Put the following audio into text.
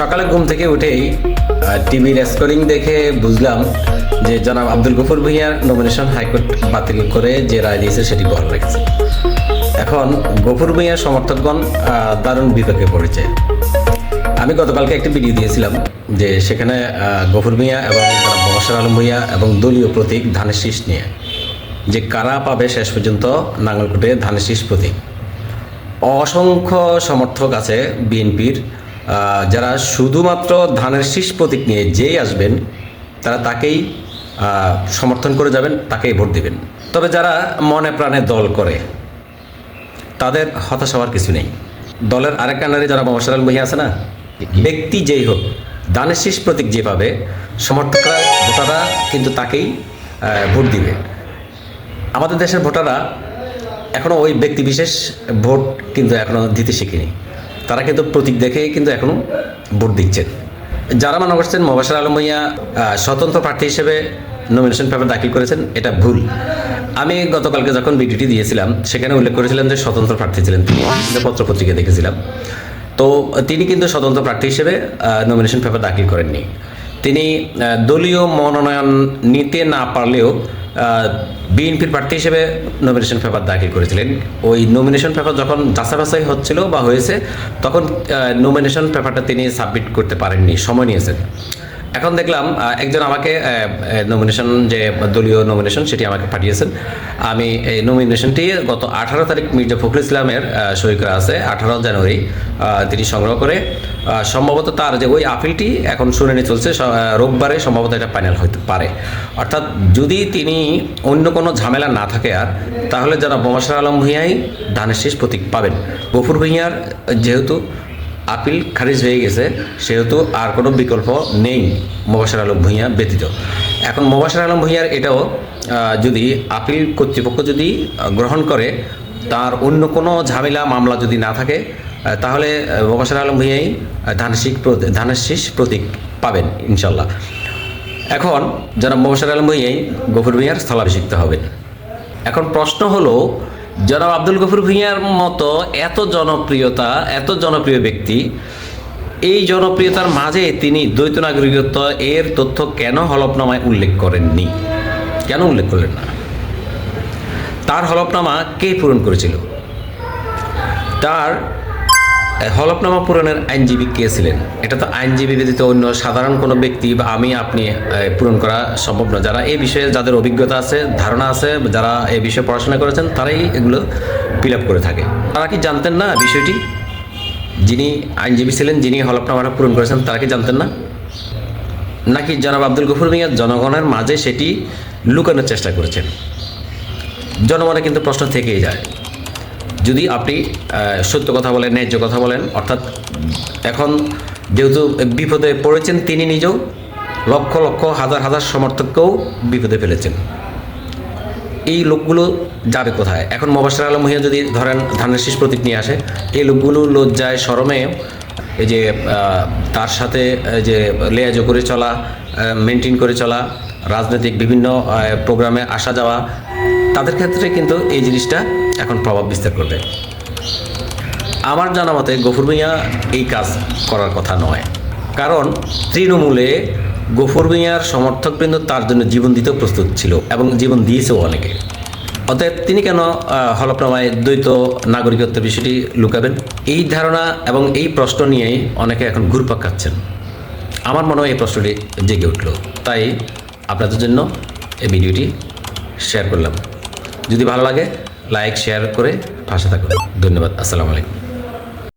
সকালে ঘুম থেকে উঠেই টিভির স্কোরিং দেখে বুঝলাম যে জনাব আব্দুল গফুর ভুঁইয়ার নমিনেশন হাইকোর্ট বাতিল করে যে রায় দিয়েছে সেটি বহাল রেখেছে। এখন গফুর ভুঁইয়ার সমর্থকগণ দারুণ বিপাকে পড়েছে। আমি গতকালকে একটি ভিডিও দিয়েছিলাম যে সেখানে গফুর ভুঁইয়া এবং জনাব ববসর আলম ভুঁইয়া এবং দলীয় প্রতীক ধানের শীষ নিয়ে, যে কারা পাবে শেষ পর্যন্ত নাঙ্গলকোটে ধানের শীষ প্রতীক। অসংখ্য সমর্থক আছে বিএনপির। যারা শুধুমাত্র ধানের শীষ প্রতীক নিয়ে যেই আসবেন তারা তাকেই সমর্থন করে যাবেন তাকেই ভোট দিবেন। তবে যারা মনে প্রাণে দল করে তাদের হতাশ হওয়ার কিছু নেই। দলের আরেক কান্ডারে যারা মশারাল মহিয়া আছে না ব্যক্তি যেই হোক দানের শীষ প্রতীক যে পাবে সমর্থকরা ভোটাররা কিন্তু তাকেই ভোট দিবে। আমাদের দেশের ভোটাররা এখনও ওই ব্যক্তি বিশেষ ভোট কিন্তু এখনও দিতে শিখিনি। তারা কিন্তু প্রতীক দেখে কিন্তু এখনও ভোট দিচ্ছেন। যারা মনে করছেন মোবাসার আলম ভূঁইয়া স্বতন্ত্র প্রার্থী হিসেবে নমিনেশন পেপার দাখিল করেছেন, এটা ভুল। আমি গতকালকে যখন ভিডিওটি দিয়েছিলাম, সেখানে উল্লেখ করেছিলাম যে স্বতন্ত্র প্রার্থী ছিলেন তিনি পত্রপত্রিকা দেখেছিলাম। তো তিনি কিন্তু স্বতন্ত্র প্রার্থী হিসেবে নমিনেশন পেপার দাখিল করেননি। তিনি দলীয় মনোনয়ন নিতে না পারলেও বিএনপির প্রার্থী হিসেবে নমিনেশন পেপার দাখিল করেছিলেন। ওই নমিনেশন পেপার যখন যাচাবাছাই হচ্ছিল বা হয়েছে, তখন নমিনেশন পেপারটা তিনি সাবমিট করতে পারেননি। সময় নিয়েছেন। এখন দেখলাম একজন আমাকে নমিনেশন যে দলীয় নমিনেশন সেটি আমাকে পাঠিয়েছেন। আমি এই নমিনেশনটি গত আঠারো তারিখ মির্জা ফখরুল ইসলামের সই করা আছে, আঠারো জানুয়ারি তিনি সংগ্রহ করে সম্ভবত তার যে ওই আপিলটি এখন শুনানি চলছে রোববারে সম্ভবত এটা ফাইনাল হতে পারে। অর্থাৎ যদি তিনি অন্য কোনো ঝামেলা না থাকে আর, তাহলে যারা বোমাসার আলম ভূঁইয়াই ধানের শেষ প্রতীক পাবেন। গফুর ভূঁইয়ার যেহেতু আপিল খারিজ হয়ে গেছে, সেহেতু আর কোনো বিকল্প নেই মোবাসার আলম ভূঁইয়া ব্যতীত। এখন মোবাসার আলম ভূঁইয়ার এটাও যদি আপিল কর্তৃপক্ষ যদি গ্রহণ করে, তার অন্য কোনো ঝামেলা, মামলা যদি না থাকে তাহলে মোবাসার আলম ভূঁইয়াই ধানের শীষ প্রতীক- ধানের শীষ প্রতীক পাবেন ইনশাল্লাহ এখন যারা মোবাসার আলম ভূঁইয়াই গফুর ভূঁইয়ার স্থলাভিষিক্ত হবেন। এখন প্রশ্ন হলো জনাব আব্দুল গফুর ভূঁইয়ার মতো এত জনপ্রিয়তা, এত জনপ্রিয় ব্যক্তি, এই জনপ্রিয়তার মাঝে তিনি দ্বৈত নাগরিকত্ব এর তথ্য কেন হলফনামায় উল্লেখ করেননি? কেন উল্লেখ করলেন না? তার হলফনামা কে পূরণ করেছিল? তার হলফনামা পূরণের আইনজীবী কে ছিলেন? এটা তো আইনজীবী ব্যতীত অন্য সাধারণ কোনো ব্যক্তি বা আমি, আপনি পূরণ করা সম্ভব না যারা এই বিষয়ে যাদের অভিজ্ঞতা আছে, ধারণা আছে, যারা এই বিষয়ে পড়াশোনা করেছেন, তারাই এগুলো ফিল করে থাকে। তারা কি জানতেন না বিষয়টি? যিনি আইনজীবী ছিলেন, যিনি হলফনামাটা পূরণ করেছেন, তারা কি জানতেন না? নাকি জনাব আব্দুল গফুর মিয়া জনগণের মাঝে সেটি লুকানোর চেষ্টা করেছেন? জনমনে কিন্তু প্রশ্ন থেকেই যায়। যদি আপনি সত্য কথা বলেন, ন্যায্য কথা বলেন, অর্থাৎ এখন যেহেতু বিপদে পড়েছেন তিনি নিজেও, লক্ষ লক্ষ, হাজার হাজার সমর্থককেও বিপদে ফেলেছেন। এই লোকগুলো যাবে কোথায়? এখন মোবাসার আলম ভূঁইয়া যদি ধরেন ধানের শীষ প্রতীক নিয়ে আসে, এই লোকগুলো লজ্জায় শরমে এই যে তার সাথে যে লেয়াজো করে চলা মেনটেন করে চলা, রাজনৈতিক বিভিন্ন প্রোগ্রামে আসা যাওয়া তাদের ক্ষেত্রে কিন্তু এই জিনিসটা এখন প্রভাব বিস্তার করবে। আমার জানা মতে গফুর মিয়া এই কাজ করার কথা নয়। কারণ তৃণমূলে গফুর মিয়ার সমর্থকবৃন্দ তার জন্য জীবন দিতেও প্রস্তুত ছিল এবং জীবন দিয়েছেও অনেকে। অতএব তিনি কেন হলফনামায় দ্বৈত নাগরিকত্বের বিষয়টি লুকাবেন? এই ধারণা এবং এই প্রশ্ন নিয়েই অনেকে এখন ঘুরপাক খাচ্ছেন। আমার মনে হয় এই প্রশ্নটি জেগে উঠল। তাই আপনাদের জন্য এই ভিডিওটি শেয়ার করলাম। যদি ভালো লাগে লাইক শেয়ার করে পাশে থাকুন। ধন্যবাদ আসসালামু আলাইকুম।